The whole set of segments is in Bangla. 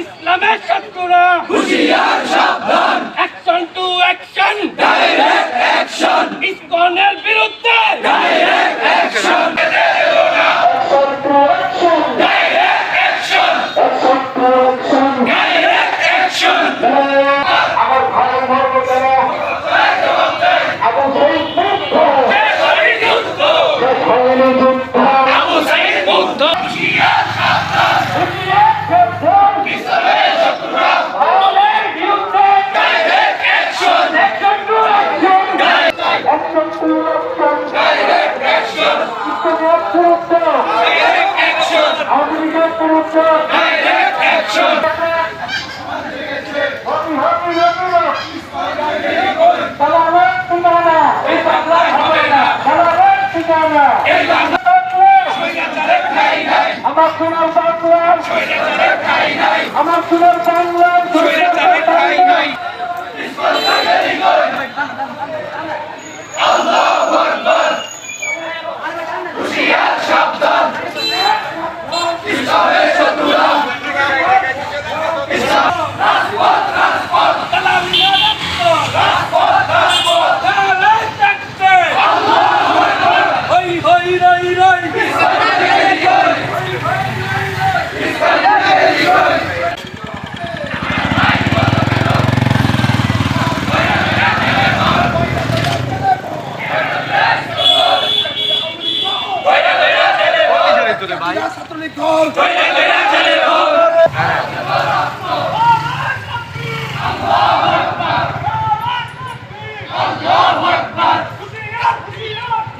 ইসলামের শত্রুরা। হুশিয়ার সাবধান। Action to action direct action ইসকনের বিরুদ্ধে। ডাইরেক্ট অ্যাকশন স্বৈরাচারের ঠাঁই নাই আমার সোনার নাই। আমার সোনার বাংলার স্বৈরাচারের ঠাঁই নাই আল্লাহু আকবার হুশিয়ার সাবধান ইসলামের শত্রুরা ইসলাম রাজপথ রাজপথ কালামিয়া রাজপথ রাজপথ রাজপথ কালাই থাকতে আল্লাহু আকবার হই হই রই রই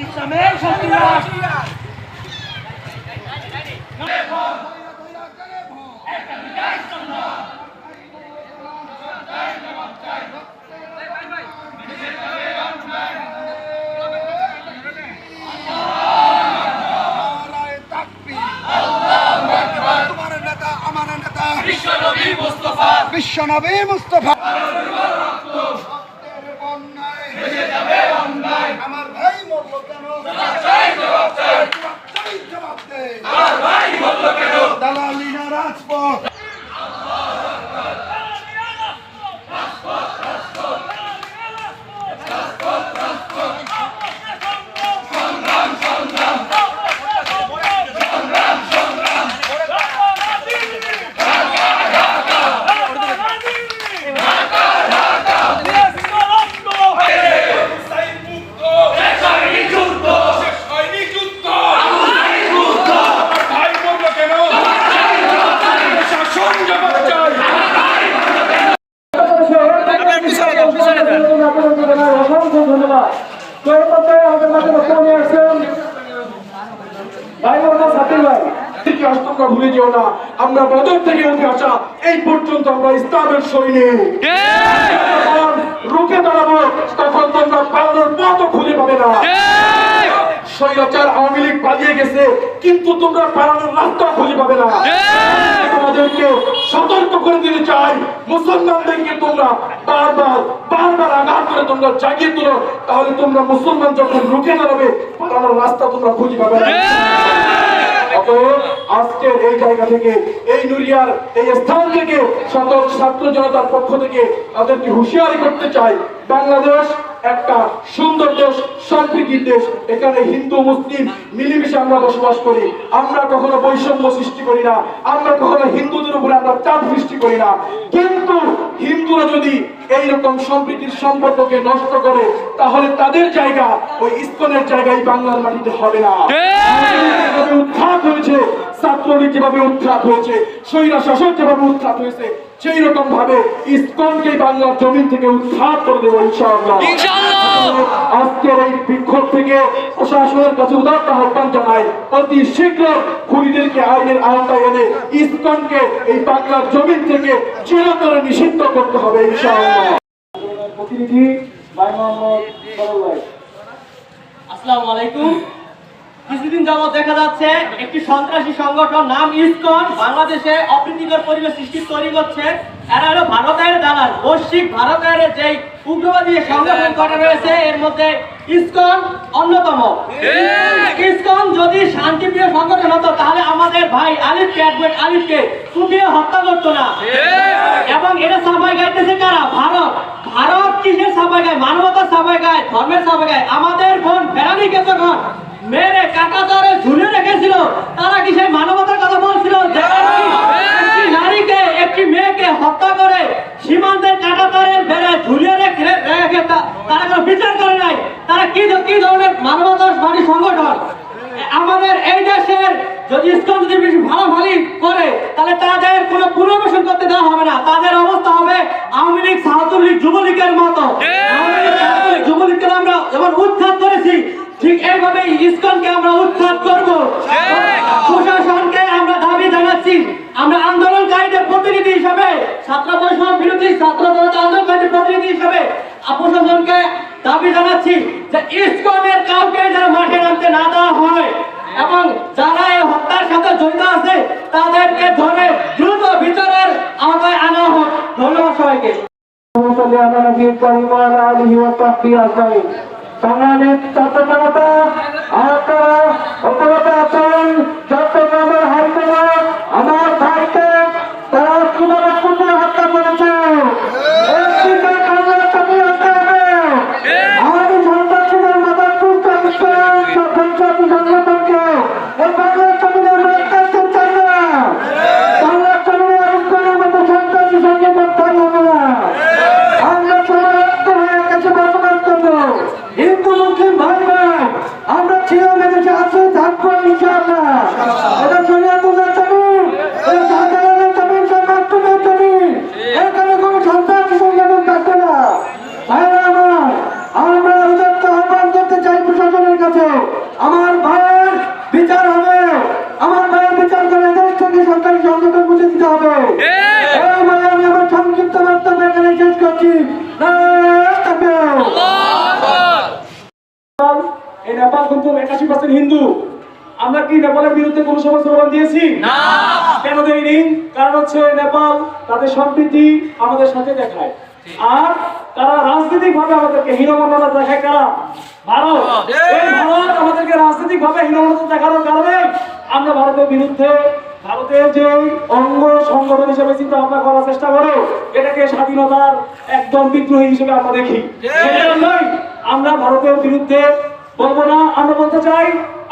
ইসলামের শত্রুরা বিশ্বনবী মুস্তাফা বিশ্বনবী মুস্তফা। আমার ভাই মরল কেন? এই পথে আমাদের মাঝে বক্তব্য নিয়ে আসছেন ভাই মোহাম্মদ সাকিব ভাই। থেকে আজ ভুলে যেও না আমরা বদর থেকে উঠে আসা এই পর্যন্ত আমরা ইসলামের সৈনিক। রুখে দাঁড়াবো তখন তোমরা পালানোর পথও খুঁজে পাবে না। স্বৈরাচার আওয়ামী লীগ পালিয়ে গেছে কিন্তু তোমরা পালানোর রাস্তা খুঁজে পাবে না। তোমাদেরকে সতর্ক করে দিতে চাই। মুসলমানদেরকে তোমরা বারবার বারবার আঘাত করে তোমরা জাগিয়ে তুলো। তাহলে তোমরা মুসলমান যখন রুখে দাঁড়াবে, পালানোর রাস্তা তোমরা খুঁজে পাবে। আজকের এই জায়গা থেকে, এই নুরিয়ার এই স্থান থেকে সকল ছাত্র জনতার পক্ষ থেকে তাদেরকে হুঁশিয়ারি করতে চাই। বাংলাদেশ একটা সুন্দর দেশ সম্প্রীতির দেশ। এখানে হিন্দু মুসলিম মিলেমিশে আমরা বসবাস করি। আমরা কখনো বৈষম্য সৃষ্টি করি না। আমরা কখনো হিন্দুদের উপরে আমরা চাপ সৃষ্টি করি না। কিন্তু হিন্দুরা যদি এইরকম সম্প্রীতির সম্পর্ককে নষ্ট করে তাহলে তাদের জায়গা ওই ইস্কনের জায়গায় বাংলার মাটিতে হবে না। উত্থাপ হয়েছে। ছাত্রলীগ যেভাবে উত্থাপ হয়েছে স্বৈরা শাসক যেভাবে উত্থাপ হয়েছে সেই রকম ভাবে ইসকনকে বাংলার জমিন থেকে উত্থাপ করে দেবো ইনশাআল্লাহ। আজকের এই বিক্ষোভ থেকে প্রশাসনের কাছে উদাত্ত আহ্বান জানাই অতি শীঘ্র খুনিদেরকে আইনের আওতায় এনে ইসকনকে এই বাংলার জমিন থেকে চিরতরে নিষিদ্ধ করতে হবে ইনশাআল্লাহ। প্রতিনিধি ভাই মোহাম্মদ আসসালামু আলাইকুম। কিছুদিন যাবৎ দেখা যাচ্ছে একটি সন্ত্রাসী সংগঠন নাম ইসকন বাংলাদেশে অপ্রীতিকর পরিবেশ সৃষ্টি তৈরি করছে। এরা হলো ভারতের দালাল বৈশ্বিক ভারতের যেই উগ্রবাদী সংগঠন করা রয়েছে এর মধ্যে ইসকন অন্যতম। ইসকন যদি শান্তিপ্রিয় সংগঠন হতো তাহলে আমাদের ভাই আলিফকে অ্যাডভোকেট আলিফকে কুপিয়ে হত্যা করতো না। এবং এটা সাবাই গাইতেছে কারা? ভারত। ভারত কিসের সাবাই গায়? মানবতার সাবাই গায়? ধর্মের সাবাই গায়? আমাদের বোন ফেরানিকে যখন মেরে কাকা তারে ঝুলে রেখেছিল। তারা কি সেই মানবতার কথা বলছিল? নারীকে, একটি মেয়েকে হত্যা করে সীমান্তের কাটা তারে বেড়ে ঝুলিয়ে রেখে রেখে তারা কোনো বিচার করে নাই। তারা কি কি ধরনের মানবতাবাদী সংগঠন? আমাদের এই দেশের যদি ইসকন যদি বেশি ভালোভালি করে, তাহলে তাদের কোনো পুনর্বাসন করতে দেওয়া হবে না। তাদের অবস্থা হবে আওয়ামী লীগ সাহাতুল লীগ যুবলীগের মতো আওয়ামী লীগ সাহাতুল লীগ যুবলীগকে আমরা যেমন উৎখাত করেছি কোনোভাবেই ইসকনকে আমরা উৎখাত করব প্রশাসনকে আমরা দাবি জানাচ্ছি আমরা আন্দোলনকারীদের প্রতিনিধি হিসাবে ছাত্র পরিষদ বিরোধী ছাত্র আন্দোলনকারীদের প্রতিনিধি হিসাবে প্রশাসনকে দাবি জানাচ্ছি যে ইসকনের কাউকে যেন মাঠে নামতে না দেওয়া হয় এবং যারা এই হত্যার সাথে জড়িত আছে তাদেরকে ধরে দ্রুত বিচারের আওতায় আনা হোক ধন্যবাদ সবাইকে সংগ্রামের তৎপরতা আমার ভাইয়ের বিচার হবে। আমার ভাইয়ের বিচার করে দেশ থেকে সরকারি সংগঠন মুছে দিতে হবে। এই আমি আমার সংক্ষিপ্ত বক্তব্য এখানে শেষ করছি। এই নেপাল কিন্তু একাশি পার্সেন্ট হিন্দু। আমরা কি নেপালের বিরুদ্ধে কোনো সময় স্লোগান দিয়েছি? কেন দেয়নি? কারণ হচ্ছে নেপাল তাদের সম্প্রীতি আমাদের সাথে দেখায়। আর তারা রাজনৈতিক ভাবে আমাদেরকে হীনমন্যতা দেখায় কারা? ভারত। ভারত। আমাদেরকে রাজনৈতিক ভাবে হীনমন্যতা দেখানোর কারণে আমরা ভারতের বিরুদ্ধে ভারতের যে অঙ্গ সংগঠন হিসেবে চিন্তা ভাবনা করার চেষ্টা করে এটাকে স্বাধীনতার একদম বিদ্রোহী হিসেবে আমরা দেখি। আমরা ভারতের বিরুদ্ধে বলব না আমরা বলতে চাই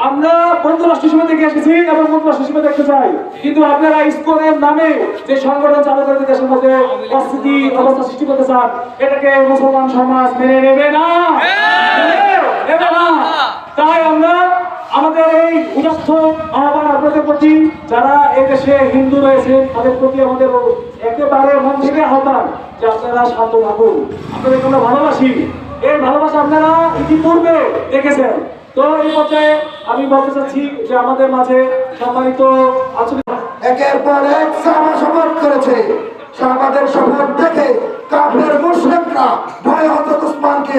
আমরা বন্ধু রাষ্ট্র হিসেবে দেখে এসেছি এবং বন্ধু রাষ্ট্র হিসেবে দেখতে চাই। কিন্তু আপনারা ইসকনের নামে যে সংগঠন চালু করে দেশের মধ্যে অস্থিতি অবস্থা সৃষ্টি করতে চান এটাকে মুসলমান সমাজ মেনে নেবে না। নেবে তাই আমরা আমাদের এই উদাস্ত আহ্বান আপনাদের প্রতি যারা এই দেশে হিন্দু রয়েছে তাদের প্রতি আমাদের একেবারে মন থেকে আহ্বান যে আপনারা শান্ত থাকুন। আপনাদের আমরা ভালোবাসি এই ভালোবাসা আপনারা ইতিপূর্বে দেখেছেন। তো এই পর্যায়ে আমি বলতে চাচ্ছি যে আমাদের মাঝে সম্মানিত আঞ্চলিক একের পর এক সাহাবা শপথ করেছে। সাহাবাদের শপথ দেখে কাফের মুশরিকরা ভয় হজরত উসমানকে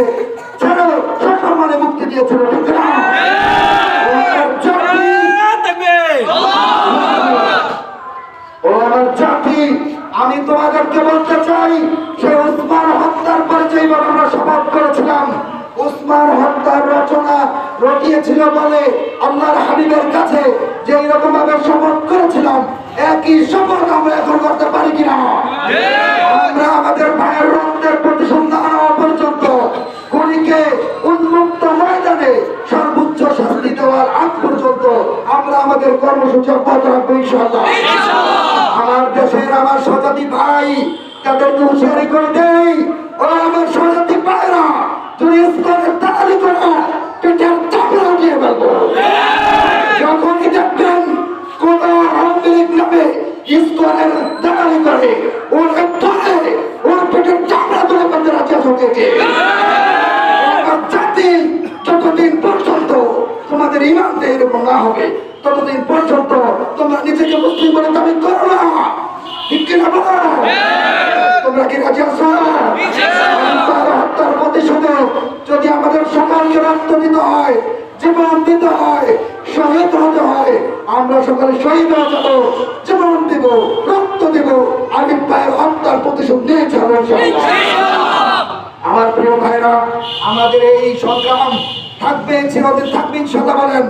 ছেড়ে সসম্মানে মুক্তি দিয়েছিল। ঠিক না? ও আমার ও আমার জাতি আমি তোমাদেরকে বলতে চাই হত্যার রচনা রটিয়েছিল বলে আল্লাহর হাবিবের কাছে যে রকম ভাবে শপথ করেছিলাম, একই শপথ আমরা এখন করতে পারি কিনা? আমরা আমাদের ভাইয়ের রক্তের প্রতিশোধ না নেওয়া পর্যন্ত খুনিকে উন্মুক্ত ময়দানে সর্বোচ্চ শাস্তি দেওয়ার আগ পর্যন্ত আমরা আমাদের কর্মসূচি অব্যাহত রাখব ইনশাআল্লাহ। আমার দেশের আমার স্বজাতি ভাই, তাদেরকে হুঁশিয়ারি করে দেই ও আমার স্বজাতি ভাইরা তুমি ইসলামের দালালি করে, ওর ধরে ওর পেটের চাপড়া তুলে ফেলতে রাজি আছো জাতি যতদিন পর্যন্ত তোমাদের ইমান এরকম না হবে, ততদিন পর্যন্ত তোমরা নিজেকে মুসলিম বলে দাবি করো না। তোমরা কি রাজি প্রতিশোধে যদি আমাদের সমাজকে রক্ত দিতে হয়, জীবন দিতে হয় শহীদ হতে হয় আমরা সকলে শহীদ হয়ে যাব জীবন দেব রক্ত দেব আলিফ ভাইয়ের হত্যার প্রতিশোধ নিয়ে যাব আমার প্রিয় ভাইরা আমাদের এই সংগ্রাম থাকবে চিরদিন থাকবে ইনশাল্লাহ বলেন।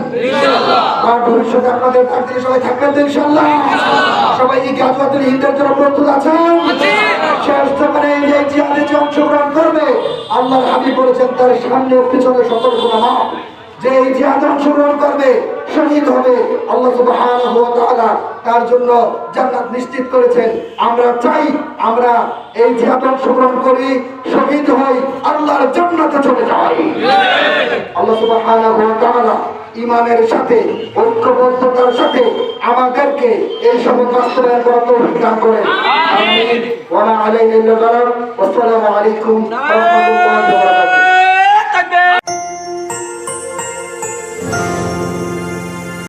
আর ভবিষ্যতে আপনাদের থাকতে সবাই থাকবেন তো ইনশাল্লাহ সবাই এই হিন্দের জন্য প্রস্তুত আছেন? শেষ এই যে জিহাদে যে অংশগ্রহণ করবে আল্লাহর হাবিব বলেছেন তার সামনে পিছনে সতর্ক না যে এই জিহাদে অংশগ্রহণ করবে শহীদ হবে। আল্লাহ তাআলা তার জন্য জান্নাত নিশ্চিত করেছেন। আমরা চাই আমরা এই জিহাদে অংশগ্রহণ করি শহীদ হই আল্লাহর জান্নাতে চলে যাই। আল্লাহ তাআলা ইমানের সাথে ঐক্যবদ্ধতার সাথে আমাদেরকে এই সব বাস্তবায়ন করার তৌফিক দান করেন। আমিন। ওয়া আলাইহি ওয়া সাল্লাম আসসালামু আলাইকুম ওয়া রাহমাতুল্লাহি ওয়া বারাকাতুহু।